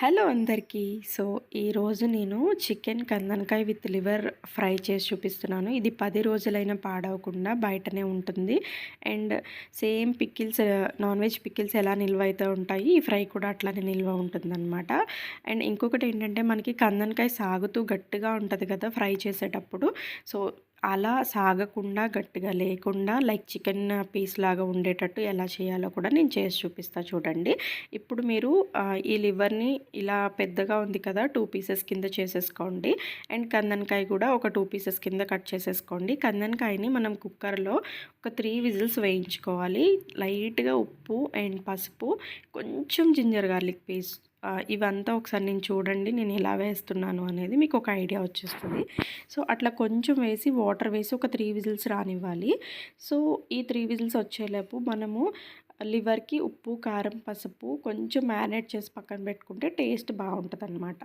Hello అందరికీ. So ఈరోజు నేను చికెన్ కందనకాయ విత్ లివర్ ఫ్రై చేసి చూపిస్తున్నాను. ఇది పది రోజులైనా పాడవకుండా బయటనే ఉంటుంది. And same pickles non veg pickles ఎలా నిల్వ అయితే ఉంటాయి ఈ ఫ్రై కూడా అట్లానే నిల్వ ఉంటుందన్నమాట. అండ్ ఇంకొకటి ఏంటంటే మనకి కందనకాయ సాగుతూ గట్టిగా ఉంటుంది కదా ఫ్రై చేసేటప్పుడు. సో అలా సాగకుండా గట్టిగా లేకుండా లైక్ చికెన్ పీస్ లాగా ఉండేటట్టు ఎలా చేయాలో కూడా నేను చేసి చూపిస్తా చూడండి. ఇప్పుడు మీరు ఈ లివర్ని ఇలా పెద్దగా ఉంది కదా టూ పీసెస్ కింద చేసేసుకోండి. అండ్ కందనకాయ కూడా ఒక టూ పీసెస్ కింద కట్ చేసేసుకోండి. కందనకాయని మనం కుక్కర్లో ఒక త్రీ విజిల్స్ వేయించుకోవాలి. లైట్గా ఉప్పు అండ్ పసుపు కొంచెం జింజర్ గార్లిక్ పేస్ట్ ఇవంతా ఒకసారి నేను చూడండి నేను ఎలా వేస్తున్నాను అనేది మీకు ఒక ఐడియా వచ్చేస్తుంది. సో అట్లా కొంచెం వేసి వాటర్ వేసి ఒక త్రీ విజిల్స్ రానివ్వాలి. సో ఈ త్రీ విజిల్స్ వచ్చేలోపు మనము లివర్కి ఉప్పు కారం పసుపు కొంచెం మ్యారినేట్ చేసి పక్కన పెట్టుకుంటే టేస్ట్ బాగుంటుంది అనమాట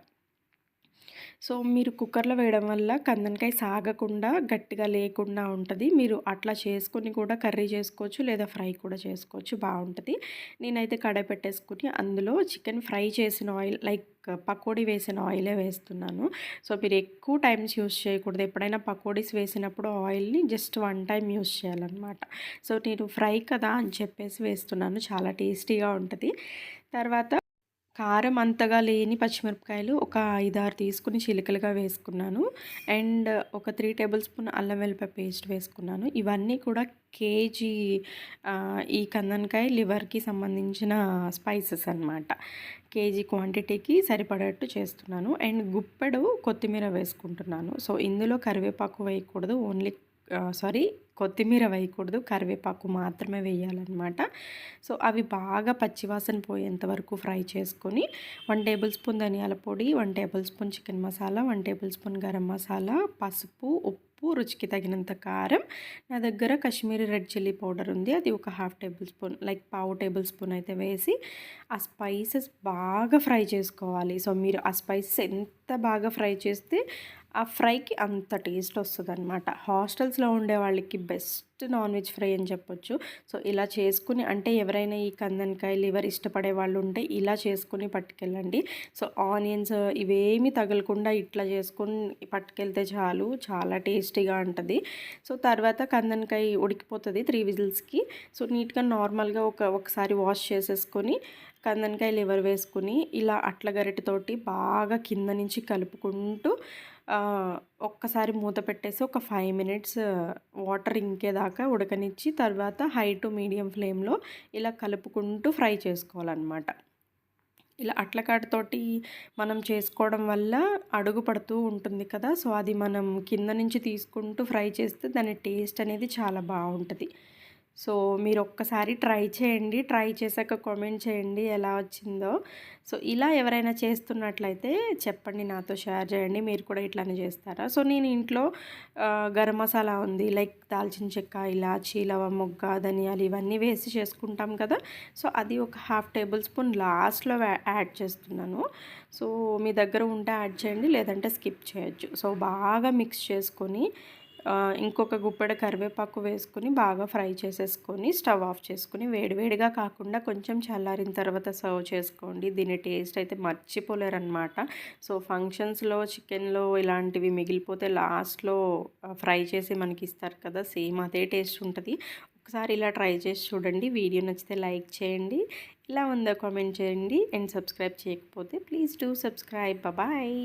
సో మీరు కుక్కర్లో వేయడం వల్ల కందనకాయ సాగకుండా గట్టిగా లేకుండా ఉంటుంది. మీరు అట్లా చేసుకొని కూడా కర్రీ చేసుకోవచ్చు లేదా ఫ్రై కూడా చేసుకోవచ్చు బాగుంటుంది. నేనైతే కడాయి పెట్టేసుకుని అందులో చికెన్ ఫ్రై చేసిన ఆయిల్ లైక్ పకోడీ వేసిన ఆయిలే వేస్తున్నాను. సో మీరు ఎక్కువ టైమ్స్ యూస్ చేయకూడదు. ఎప్పుడైనా పకోడీస్ వేసినప్పుడు ఆయిల్ని జస్ట్ వన్ టైం యూస్ చేయాలన్నమాట. సో నేను ఫ్రై కదా అని చెప్పేసి వేస్తున్నాను. చాలా టేస్టీగా ఉంటుంది. తర్వాత కారం అంతగా లేని పచ్చిమిరపకాయలు ఒక ఐదారు తీసుకుని చిలుకలుగా వేసుకున్నాను. అండ్ ఒక త్రీ టేబుల్ స్పూన్ అల్లం వెల్లిపాయ పేస్ట్ వేసుకున్నాను. ఇవన్నీ కూడా కేజీ ఈ కందనకాయ లివర్కి సంబంధించిన స్పైసెస్ అనమాట కేజీ క్వాంటిటీకి సరిపడేట్టు చేస్తున్నాను. అండ్ గుప్పెడు కొత్తిమీర వేసుకుంటున్నాను. సో ఇందులో కరివేపాకు వేయకూడదు. ఓన్లీ సారీ కొత్తిమీర వేయకూడదు కరివేపాకు మాత్రమే వేయాలన్నమాట. సో అవి బాగా పచ్చివాసన పోయేంత వరకు ఫ్రై చేసుకొని వన్ టేబుల్ స్పూన్ ధనియాల పొడి one tablespoon chicken masala one tablespoon garam masala పసుపు ఉప్పు రుచికి తగినంత కారం. నా దగ్గర కాశ్మీరీ రెడ్ చిల్లీ పౌడర్ ఉంది అది ఒక హాఫ్ టేబుల్ స్పూన్ లైక్ పావు టేబుల్ స్పూన్ అయితే వేసి ఆ స్పైసెస్ బాగా ఫ్రై చేసుకోవాలి. సో మీరు ఆ స్పైసెస్ ఎంత బాగా ఫ్రై చేస్తే ఆ ఫ్రైకి అంత టేస్ట్ వస్తుంది అనమాట హాస్టల్స్లో ఉండే వాళ్ళకి బెస్ట్ నాన్ వెజ్ ఫ్రై అని చెప్పొచ్చు. సో ఇలా చేసుకుని అంటే ఎవరైనా ఈ కందనకాయ లివర్ ఇష్టపడే వాళ్ళు ఉంటే ఇలా చేసుకుని పట్టుకెళ్ళండి. సో ఆనియన్స్ ఇవేమి తగలకుండా ఇట్లా చేసుకుని పట్టుకెళ్తే చాలు చాలా టేస్టీగా ఉంటుంది. సో తర్వాత కందనకాయ ఉడికిపోతుంది త్రీ విజిల్స్కి. సో నీట్గా నార్మల్గా ఒక ఒకసారి వాష్ చేసేసుకొని కందనకాయ లివర్ వేసుకుని ఇలా అట్ల గరిటెతోటి బాగా కింద నుంచి కలుపుకుంటూ ఒక్కసారి మూత పెట్టేసి ఒక ఫైవ్ మినిట్స్ వాటర్ ఇంకేదాకా ఉడకనిచ్చి తర్వాత హై టు మీడియం ఫ్లేమ్లో ఇలా కలుపుకుంటూ ఫ్రై చేసుకోవాలన్నమాట. ఇలా అట్లకాటతోటి మనం చేసుకోవడం వల్ల అడుగు పడుతూ ఉంటుంది కదా సో అది మనం కింద నుంచి తీసుకుంటూ ఫ్రై చేస్తే దాని టేస్ట్ అనేది చాలా బాగుంటుంది. సో మీరు ఒక్కసారి ట్రై చేయండి. ట్రై చేశాక కామెంట్ చేయండి ఎలా వచ్చిందో. సో ఇలా ఎవరైనా చేస్తున్నట్లయితే చెప్పండి నాతో షేర్ చేయండి. మీరు కూడా ఇట్లానే చేస్తారా? సో నేను ఇంట్లో గరం మసాలా ఉంది. లైక్ దాల్చిన చెక్క ఇలాచీ లవ మొగ్గ ధనియాలు ఇవన్నీ వేసి చేసుకుంటాం కదా. సో అది ఒక హాఫ్ టేబుల్ స్పూన్ లాస్ట్లో యాడ్ చేస్తున్నాను. సో మీ దగ్గర ఉంటే యాడ్ చేయండి లేదంటే స్కిప్ చేయొచ్చు. సో బాగా మిక్స్ చేసుకొని ఇంకొక గుప్పెడ కరివేపాకు వేసుకుని బాగా ఫ్రై చేసేసుకొని స్టవ్ ఆఫ్ చేసుకుని వేడివేడిగా కాకుండా కొంచెం చల్లారిన తర్వాత సర్వ్ చేసుకోండి. దీని టేస్ట్ అయితే మర్చిపోలేరనమాట సో ఫంక్షన్స్లో చికెన్లో ఇలాంటివి మిగిలిపోతే లాస్ట్లో ఫ్రై చేసి మనకి ఇస్తారు కదా సేమ్ అదే టేస్ట్ ఉంటుంది. ఒకసారి ఇలా ట్రై చేసి చూడండి. వీడియో నచ్చితే లైక్ చేయండి. ఇలా ఉందో కామెంట్ చేయండి. అండ్ సబ్స్క్రైబ్ చేయకపోతే ప్లీజ్ డూ సబ్స్క్రైబ్. బాయ్.